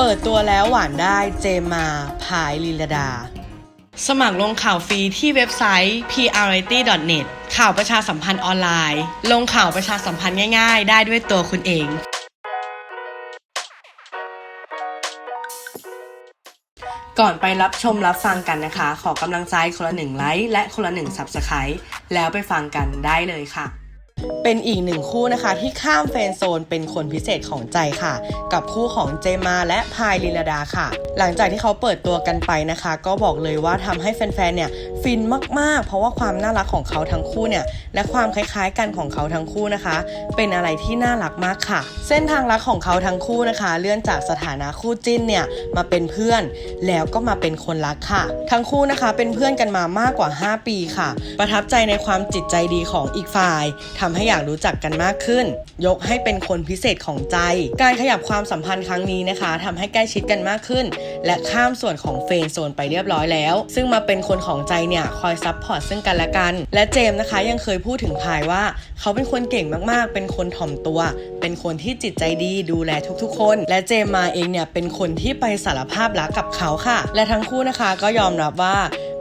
เปิดตัวแล้วหวานได้เจมาพายลิลดา สมัครลงข่าวฟรีที่เว็บไซต์ priority.net ข่าวประชาสัมพันธ์ออนไลน์ ลงข่าวประชาสัมพันธ์ง่ายๆ ได้ด้วยตัวคุณเองก่อนไปรับชมรับฟังกันนะคะ ขอกำลังใจคนละหนึ่งไลค์และคนละหนึ่ง Subscribe แล้วไปฟังกันได้เลยค่ะ เป็นอีกหนึ่งคู่นะคะที่ข้ามเฟนโซนเป็นคนพิเศษของใจค่ะ กับคู่ของเจมาและพายลิลดาค่ะ หลังจากที่เขาเปิดตัวกันไปนะคะ ก็บอกเลยว่าทำให้แฟนๆเนี่ยฟินมากๆ เพราะว่าความน่ารักของเขาทั้งคู่เนี่ยและความคล้ายๆกันของเขาทั้งคู่นะคะ เป็นอะไรที่น่ารักมากค่ะ เส้นทางรักของเขาทั้งคู่นะคะ เลื่อนจากสถานะคู่จิ้นเนี่ยมาเป็นเพื่อน แล้วก็มาเป็นคนรักค่ะ ทั้งคู่นะคะเป็นเพื่อนกันมามากกว่า 5 ปีค่ะ ประทับใจในความจิตใจดีของอีกฝ่ายทำให้อยากรู้จักกันมากขึ้น ยกให้เป็นคนพิเศษของใจ การขยับความสัมพันธ์ครั้งนี้นะคะทำให้ใกล้ชิดกันมากขึ้น และข้ามส่วนของเฟนโซนไปเรียบร้อยแล้ว ซึ่งมาเป็นคนของใจเนี่ยคอยซับพอร์ตซึ่งกันและกัน และเจมส์นะคะยังเคยพูดถึงพายว่า เขาเป็นคนเก่งมากๆ เป็นคนถ่อมตัว เป็นคนที่จิตใจดีดูแลทุกๆ คน และเจมส์มาเองเนี่ยเป็นคนที่ไปสารภาพรักกับเขาค่ะ และทั้งคู่นะคะก็ยอมรับว่า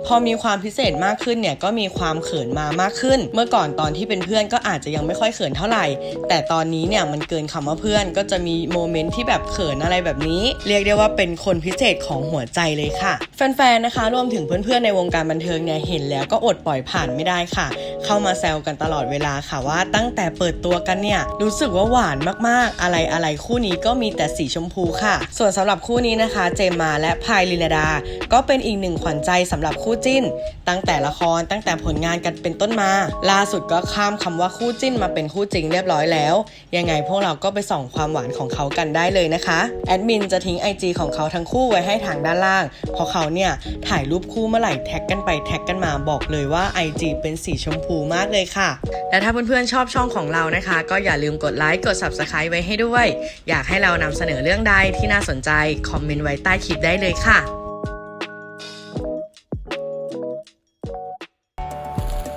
พอมีความพิเศษมากขึ้นเนี่ยก็มีความเขินมามากขึ้น เมื่อก่อนตอนที่เป็นเพื่อนก็อาจจะยังไม่ค่อยเขินเท่าไหร่ แต่ตอนนี้เนี่ยมันเกินคำว่าเพื่อนก็จะมีโมเมนต์ที่แบบเขินอะไรแบบนี้ เรียกได้ว่าเป็นคนพิเศษของหัวใจเลยค่ะ แฟนๆนะคะ รวมถึงเพื่อนๆในวงการบันเทิงเนี่ยเห็นแล้วก็อดปล่อยผ่านไม่ได้ค่ะ เข้ามาแซวกันตลอดเวลาค่ะว่าตั้งแต่เปิดตัวกันเนี่ยรู้สึกว่าหวานมากๆ อะไรอะไรๆคู่นี้ก็มีแต่สีชมพูค่ะ ส่วนสำหรับคู่นี้นะคะ เจมมาและพายลินดา ก็เป็นอีกหนึ่งขวัญใจสำหรับคู่จิ้น ตั้งแต่ละครตั้งแต่ผลงานกันเป็นต้นมา ล่าสุดก็ข้ามคำว่าคู่จิ้นมาเป็นคู่จริงเรียบร้อยแล้ว ยังไงพวกเราก็ไปส่องความหวานของเขากันได้เลยนะคะแอดมินจะทิ้ง IG ของเขาทั้งคู่ไว้ให้ทางด้านล่าง เพราะเขาเนี่ยถ่ายรูปคู่เมื่อไหร่แท็กกันไปแท็กกันมาบอกเลยว่า IG เป็นสีชมพูมากเลยค่ะ และถ้าเพื่อนๆชอบช่องของเรานะคะ ก็อย่าลืมกดไลค์กด Subscribe ไว้ให้ด้วย อยากให้เรานำเสนอเรื่องใดที่น่าสนใจ คอมเมนต์ไว้ใต้คลิปได้เลยค่ะ